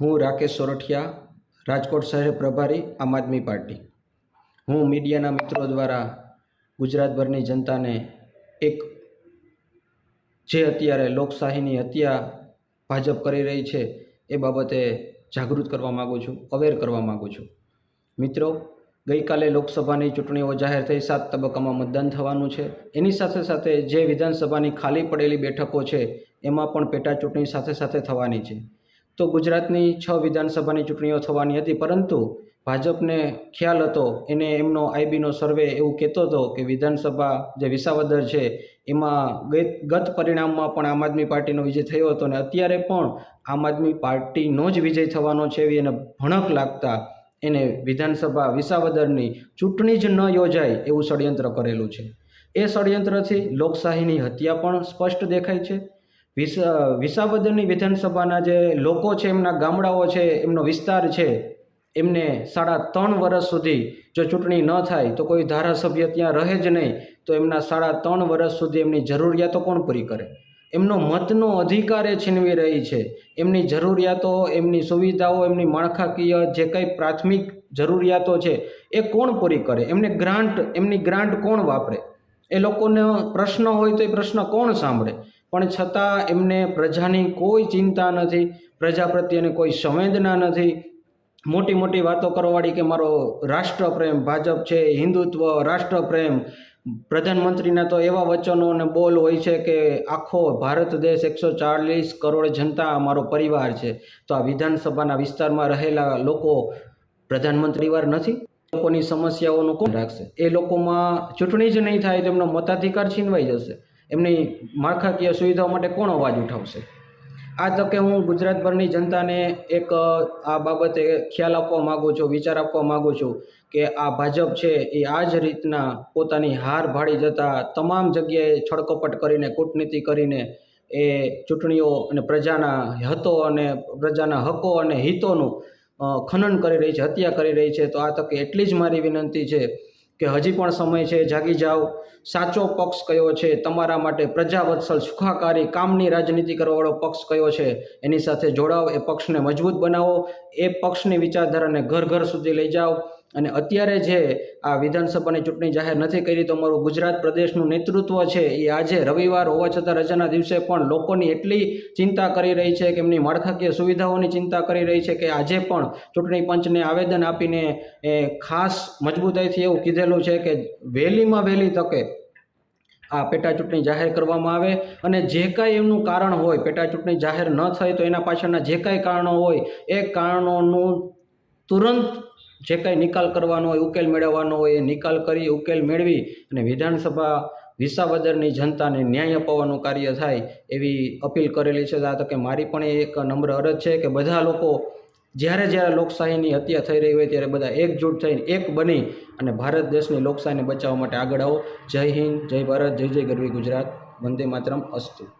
હું રાકેશ સોરઠિયા, રાજકોટ શહેર પ્રભારી, આમ આદમી પાર્ટી. હું મીડિયાના મિત્રો દ્વારા ગુજરાતભરની જનતાને એક જે અત્યારે લોકશાહીની હત્યા ભાજપ કરી રહી છે, એ બાબતે જાગૃત કરવા માગું છું, અવેર કરવા માગું છું. મિત્રો, ગઈકાલે લોકસભાની ચૂંટણીઓ જાહેર થઈ, સાત તબક્કામાં મતદાન થવાનું છે. એની સાથે સાથે જે વિધાનસભાની ખાલી પડેલી બેઠકો છે, એમાં પણ પેટા ચૂંટણી સાથે સાથે થવાની છે. તો ગુજરાતની છ વિધાનસભાની ચૂંટણીઓ થવાની હતી, પરંતુ ભાજપને ખ્યાલ હતો, એને એમનો આઈબીનો સર્વે એવું કહેતો હતો કે વિધાનસભા જે વિસાવદર છે, એમાં ગત ગત પરિણામમાં પણ આમ આદમી પાર્ટીનો વિજય થયો હતો અને અત્યારે પણ આમ આદમી પાર્ટીનો જ વિજય થવાનો છે એવી એને ભણક લાગતા એને વિધાનસભા વિસાવદરની ચૂંટણી જ ન યોજાય એવું ષડયંત્ર કરેલું છે. એ ષડયંત્રથી લોકશાહીની હત્યા પણ સ્પષ્ટ દેખાય છે. વિસાવદરની વિધાનસભાના જે લોકો છે, એમના ગામડાઓ છે, એમનો વિસ્તાર છે, એમને સાડા ત્રણ વર્ષ સુધી જો ચૂંટણી ન થાય, તો કોઈ ધારાસભ્ય ત્યાં રહે જ નહીં, તો એમના સાડા ત્રણ વર્ષ સુધી એમની જરૂરિયાતો કોણ પૂરી કરે? એમનો મતનો અધિકાર એ છીનવી રહી છે. એમની જરૂરિયાતો, એમની સુવિધાઓ, એમની માળખાકીય જે કંઈ પ્રાથમિક જરૂરિયાતો છે, એ કોણ પૂરી કરે? એમને ગ્રાન્ટ, એમની ગ્રાન્ટ કોણ વાપરે? એ લોકોનો પ્રશ્ન હોય તો એ પ્રશ્ન કોણ સાંભળે? પણ છતાં એમને પ્રજાની કોઈ ચિંતા નથી, પ્રજા પ્રત્યેની કોઈ સંવેદના નથી. મોટી મોટી વાતો કરવાવાળી કે મારો રાષ્ટ્રપ્રેમ, ભાજપ છે, હિન્દુત્વ, રાષ્ટ્રપ્રેમ. પ્રધાનમંત્રીના તો એવા વચનો અને બોલ હોય છે કે આખો ભારત દેશ એકસો ચાલીસ કરોડ જનતા અમારો પરિવાર છે. તો આ વિધાનસભાના વિસ્તારમાં રહેલા લોકો પ્રધાનમંત્રી વાર નથી? લોકોની સમસ્યાઓનું કોણ રાખશે? એ લોકોમાં ચૂંટણી જ નહીં થાય, તેમનો મતાધિકાર છીનવાઈ જશે. એમની માળખાકીય સુવિધાઓ માટે કોણ અવાજ ઉઠાવશે? આ તકે હું ગુજરાતભરની જનતાને એક આ બાબતે ખ્યાલ આપવા માગું છું, વિચાર આપવા માગું છું કે આ ભાજપ છે એ આ જ રીતના પોતાની હાર ભાળી જતા તમામ જગ્યાએ છળકપટ કરીને, કૂટનીતિ કરીને એ ચૂંટણીઓ અને પ્રજાના હતો અને પ્રજાના હકો અને હિતોનું ખનન કરી રહી છે, હત્યા કરી રહી છે, તો આ તકે એટલી જ મારી વિનંતી છે કે હજી પણ સમય છે, જાગી જાઓ. સાચો પક્ષ કયો છે? તમારા માટે પ્રજાવત્સલ સુખાકારી કામની રાજનીતિ કરવાવાળો પક્ષ કયો છે? એની સાથે જોડાઓ એ પક્ષને મજબૂત બનાવો. એ પક્ષની વિચારધારાને ઘર ઘર સુધી લઈ જાઓ. અને અત્યારે જે આ વિધાનસભાની ચૂંટણી જાહેર નથી કરી, તો અમારું ગુજરાત પ્રદેશનું નેતૃત્વ છે એ આજે રવિવાર હોવા છતાં રજાના દિવસે પણ લોકોની એટલી ચિંતા કરી રહી છે કે એમની માળખાકીય સુવિધાઓની ચિંતા કરી રહી છે કે આજે પણ ચૂંટણી પંચને આવેદન આપીને એ ખાસ મજબૂતાઈથી એવું કીધેલું છે કે વહેલીમાં વહેલી તકે આ પેટા ચૂંટણી જાહેર કરવામાં આવે અને જે કાંઈ એમનું કારણ હોય, પેટા ચૂંટણી જાહેર ન થઈ તો એના પાછળના જે કાંઈ કારણો હોય, એ કારણોનું તુરંત જે કાંઈ નિકાલ કરવાનો હોય, ઉકેલ મેળવવાનો હોય, એ નિકાલ કરી, ઉકેલ મેળવી અને વિધાનસભા વિસાવદરની જનતાને ન્યાય અપાવવાનું કાર્ય થાય એવી અપીલ કરેલી છે. આ તકે મારી પણ એક નમ્ર અરજ છે કે બધા લોકો જ્યારે જ્યારે લોકશાહીની હત્યા થઈ રહી હોય ત્યારે બધા એકજૂટ થઈને એક બની અને ભારત દેશની લોકશાહીને બચાવવા માટે આગળ આવો. જય હિન્દ, જય ભારત, જય જય ગરવી ગુજરાત. વંદે માતરમ. અસ્તુ.